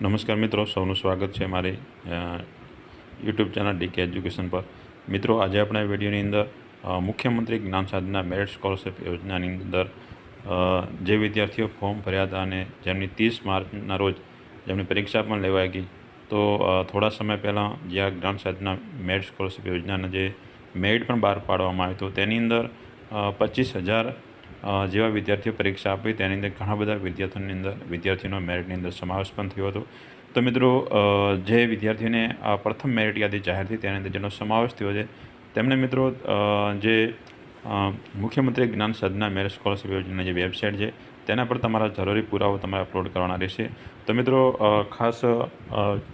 નમસ્કાર મિત્રો, સૌનું સ્વાગત છે મારી યુટ્યુબ ચેનલ ડીકે એજ્યુકેશન પર. મિત્રો, આજે આપણે વિડીયોની અંદર મુખ્યમંત્રી જ્ઞાન સાધના મેરિટ સ્કોલરશિપ યોજનાની અંદર જે વિદ્યાર્થીઓ ફોર્મ ભર્યા હતા અને જેમની ત્રીસ માર્ચના રોજ જેમની પરીક્ષા પણ લેવાઈ ગઈ, તો થોડા સમય પહેલાં જે આ જ્ઞાન સાધના મેરિટ સ્કોલરશિપ યોજનાના જે મેરિટ પણ બહાર પાડવામાં આવ્યું તો તેની અંદર પચીસ હજાર જેવા વિદ્યાર્થીઓ પરીક્ષા આપી તેની અંદર ઘણા બધા વિદ્યાર્થીઓની અંદર વિદ્યાર્થીઓનો મેરિટની અંદર સમાવેશ પણ થયો હતો. તો મિત્રો જે વિદ્યાર્થીઓને પ્રથમ મેરિટ યાદી જાહેર થઈ તેની અંદર જેનો સમાવેશ થયો છે, તેમને મિત્રો જે મુખ્યમંત્રી જ્ઞાન સાધના મેરિટ સ્કોલરશિપ યોજનાની જે વેબસાઇટ છે તેના પર તમારા જરૂરી પુરાવો તમારે અપલોડ કરવાના રહેશે. તો મિત્રો ખાસ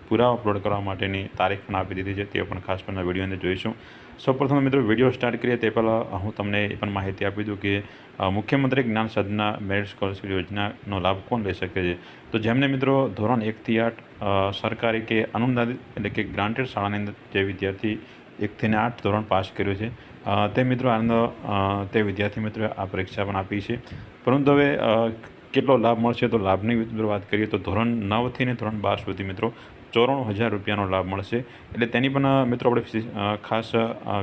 પુરાવા અપલોડ કરવા માટેની તારીખ પણ આપી દીધી છે, તે પણ ખાસ પણ વીડિયો અંદર જોઈશું. સૌપ્રથમ મિત્રો, વીડિયો સ્ટાર્ટ કરીએ, તે પહેલાં હું તમને એ પણ માહિતી આપી દઉં કે મુખ્યમંત્રી જ્ઞાન સાધના મેરિટ સ્કોલરશીપ યોજનાનો લાભ કોણ લઈ શકે છે? તો જેમને મિત્રો, ધોરણ એકથી આઠ સરકારી કે અનુદાનિત એટલે કે ગ્રાન્ટેડ શાળાની અંદર જે વિદ્યાર્થી એકથી ને આઠ ધોરણ પાસ કર્યું છે તે મિત્રો આનંદ તે વિદ્યાર્થી મિત્રો આ પરીક્ષા પણ આપી છે. પરંતુ હવે કેટલો લાભ મળશે તો લાભની મિત્રો વાત કરીએ તો ધોરણ નવથી ને ધોરણ બાર સુધી મિત્રો ચોરાણું હજાર રૂપિયાનો લાભ મળશે. એટલે તેની પણ મિત્રો આપણે ખાસ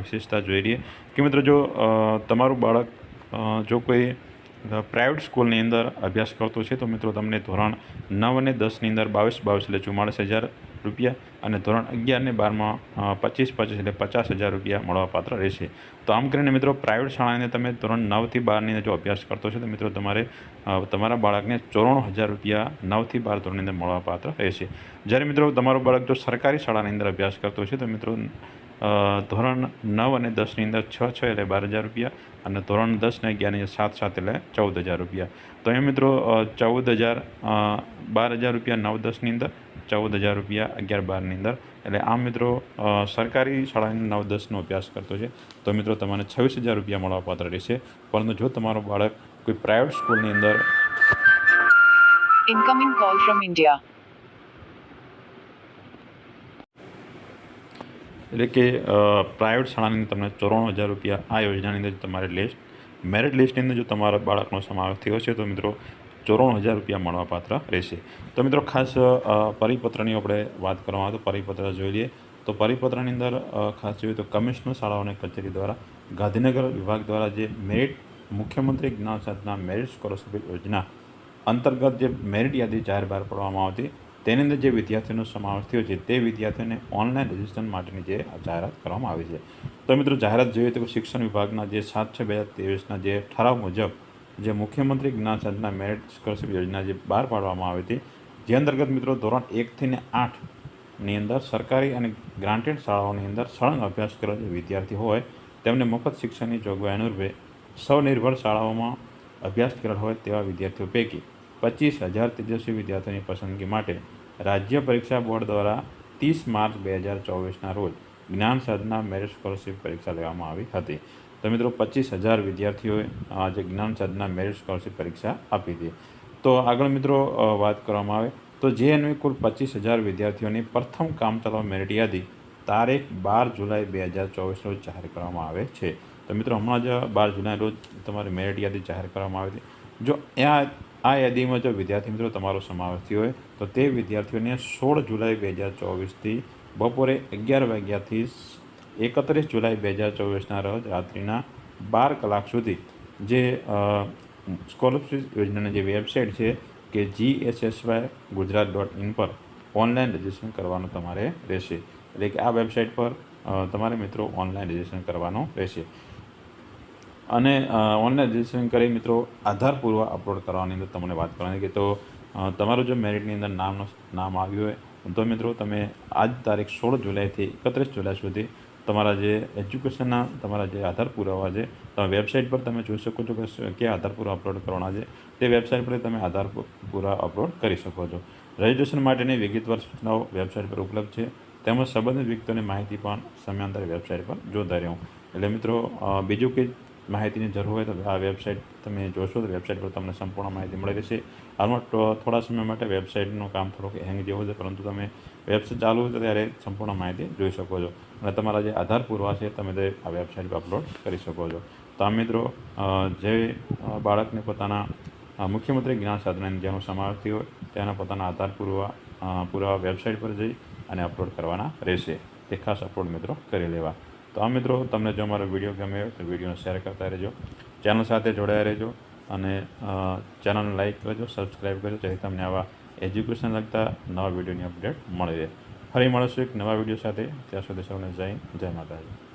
વિશેષતા જોઈ લઈએ કે મિત્રો જો તમારું બાળક જો કોઈ પ્રાઇવેટ સ્કૂલની અંદર અભ્યાસ કરતો છે તો મિત્રો તમને ધોરણ નવ અને દસની અંદર બાવીસ બાવીસ એટલે ચુમ્માળીસ હજાર રૂપિયા અને ધોરણ અગિયાર ને બારમાં પચીસ પચીસ એટલે પચાસ હજાર રૂપિયા મળવાપાત્ર રહેશે. તો આમ કરીને મિત્રો પ્રાઇવેટ શાળાને તમે ધોરણ નવથી બારની અંદર જો અભ્યાસ કરતો છો તો મિત્રો તમારે તમારા બાળકને ચોરાણું હજાર રૂપિયા નવથી બાર ધોરણની અંદર મળવાપાત્ર રહેશે. જ્યારે મિત્રો તમારો બાળક જો સરકારી શાળાની અંદર અભ્યાસ કરતો છે તો મિત્રો ધોરણ નવ અને દસની અંદર છ છ એટલે બાર હજાર રૂપિયા અને ધોરણ દસ ને અગિયારની સાત સાત એટલે ચૌદ હજાર રૂપિયા. તો અહીંયા મિત્રો ચૌદ હજાર બાર હજાર રૂપિયા નવ દસની અંદર ચૌદ હજાર રૂપિયા અગિયાર બારની અંદર. એટલે આમ મિત્રો સરકારી શાળાની નવ દસનો અભ્યાસ કરતો છે. તો મિત્રો તમને છવ્વીસ હજાર રૂપિયા મળવાપાત્ર રહેશે. પરંતુ જો તમારો બાળક કોઈ પ્રાઇવેટ સ્કૂલની અંદર ઇનકમિંગ કોલ ફ્રોમ ઇન્ડિયા એટલે કે પ્રાઇવેટ શાળાની અંદર તમને ચોરાણું હજાર રૂપિયા આ યોજનાની અંદર તમારે લિસ્ટ મેરિટ લિસ્ટની અંદર જો તમારા બાળકનો સમાવેશ થયો છે તો મિત્રો ચોરાણું હજાર રૂપિયા મળવાપાત્ર રહેશે. તો મિત્રો ખાસ પરિપત્રની આપણે વાત કરવામાં આવે તો પરિપત્ર જોઈ લઈએ. તો પરિપત્રની અંદર ખાસ જોઈએ તો કમિશનર શાળાઓની કચેરી દ્વારા ગાંધીનગર વિભાગ દ્વારા જે મેરિટ મુખ્યમંત્રી જ્ઞાન સાધના મેરિટ સ્કોલરશિપ યોજના અંતર્ગત જે મેરિટ યાદી જાહેર બહાર પાડવામાં આવતી, તેની અંદર જે વિદ્યાર્થીઓનો સમાવેશ થયો છે, તે વિદ્યાર્થીઓને ઓનલાઈન રજિસ્ટ્રેશન માટેની જે જાહેરાત કરવામાં આવી છે. તો મિત્રો જાહેરાત જોઈએ તો શિક્ષણ વિભાગના જે સાત છ બે હજાર ત્રેવીસના જે ઠરાવ મુજબ જે મુખ્યમંત્રી જ્ઞાન સાધના મેરિટ સ્કોલરશિપ યોજના જે બહાર પાડવામાં આવી હતી, જે અંતર્ગત મિત્રો ધોરણ એકથી ને આઠની અંદર સરકારી અને ગ્રાન્ટેડ શાળાઓની અંદર સળંગ અભ્યાસ કરેલ વિદ્યાર્થી હોય, તેમને મફત શિક્ષણની જોગવાઈ અનુરૂપે સ્વનિર્ભર શાળાઓમાં અભ્યાસ કરેલ હોય તેવા વિદ્યાર્થીઓ પૈકી પચીસ હજાર તેજસ્વી વિદ્યાર્થીઓની પસંદગી માટે રાજ્ય પરીક્ષા બોર્ડ દ્વારા ત્રીસ માર્ચ બે હજાર ચોવીસના રોજ જ્ઞાન સાધના મેરિટ સ્કોલરશિપ પરીક્ષા લેવામાં આવી હતી. તો મિત્રો પચીસ હજાર વિદ્યાર્થીઓએ આજે જ્ઞાન સાધના મેરિટ સ્કોલરશિપ પરીક્ષા આપી હતી. તો આગળ મિત્રો વાત કરવામાં આવે તો જે એનવી કુલ પચીસ હજાર વિદ્યાર્થીઓની પ્રથમ કામચલાઉ મેરિટ યાદી તારીખ બાર જુલાઈ બે હજાર ચોવીસ રોજ જાહેર કરવામાં આવે છે. તો મિત્રો, હમણાં જ બાર જુલાઈ રોજ તમારી મેરિટ યાદી જાહેર કરવામાં આવી હતી. જો આ આ યાદીમાં જો વિદ્યાર્થી મિત્રો તમારો સમાવેશ થયો હોય, તો તે વિદ્યાર્થીઓને સોળ જુલાઈ બે હજાર ચોવીસથી બપોરે અગિયાર વાગ્યાથી એકત્રીસ જુલાઈ બે હજાર ચોવીસના રોજ રાત્રિના બાર કલાક સુધી જે સ્કોલરશીપ યોજનાની જે વેબસાઇટ છે કે G S S Y Gujarat dot in પર ઓનલાઈન રજિસ્ટ્રેશન કરવાનું તમારે રહેશે. એટલે કે આ વેબસાઇટ પર તમારે મિત્રો ઓનલાઈન રજિસ્ટ્રેશન કરવાનું રહેશે. અને ઓનલાઈન રજિસ્ટ્રેશન કરી મિત્રો આધાર પૂર્વ અપલોડ કરવાની અંદર તમને વાત કરવાની કે તો તમારું જો મેરિટની અંદર નામનો, નામ આવ્યું હોય, તો મિત્રો તમે આજ તારીખ સોળ જુલાઈથી એકત્રીસ જુલાઈ સુધી તમારા જે એજ્યુકેશનના, તમારા જે આધાર પુરાવા છે, તમે વેબસાઇટ પર તમે જોઈ શકો છો કે કયા આધાર પુરાવા અપલોડ કરવાના છે. તે વેબસાઇટ પર તમે આધાર પુરા અપલોડ કરી શકો છો. રજિસ્ટ્રેશન માટેની વિગતવાર સૂચનાઓ વેબસાઇટ પર ઉપલબ્ધ છે. તેમજ સંબંધિત વ્યક્તિઓની માહિતી પણ સમયાંતરે વેબસાઇટ પર જોતા રહેવું એટલે મિત્રો બીજું કંઈ માહિતીની જરૂર હોય તો આ વેબસાઇટ તમે જોશો તો વેબસાઇટ પર તમને સંપૂર્ણ માહિતી મળી રહેશે. હાલમાં થોડા સમય માટે વેબસાઇટનું કામ થોડુંક હેંગ જેવું છે, પરંતુ તમે વેબસાઇટ ચાલુ હોય ત્યારે સંપૂર્ણ માહિતી જોઈ શકો છો. અને તમારા જે આધાર પુરવા છે તમે તે આ વેબસાઇટ પર અપલોડ કરી શકો છો. તો આ મિત્રો જે બાળકને પોતાના મુખ્યમંત્રી જ્ઞાન સાધનાની જેનો સમાવેશ થયો તેના પોતાના આધાર પુરવા પૂરા વેબસાઇટ પર જઈ અને અપલોડ કરવાના રહેશે. તે ખાસ અપલોડ મિત્રો કરી લેવા. તો આ મિત્રો, તમને જો અમારો વીડિયો ગમે તો વિડીયોને શેર કરતા રહેજો. ચેનલ સાથે જોડાયા રહેજો અને ચેનલને લાઇક કરજો સબસ્ક્રાઈબ કરજો, જેથી તમને આવા એજ્યુકેશન લગતા નવા વિડીયોની અપડેટ મળી. રહે ફરી મળશું એક નવા વીડિયો સાથે. ત્યાં સુધી સૌને જય જય માતાજી.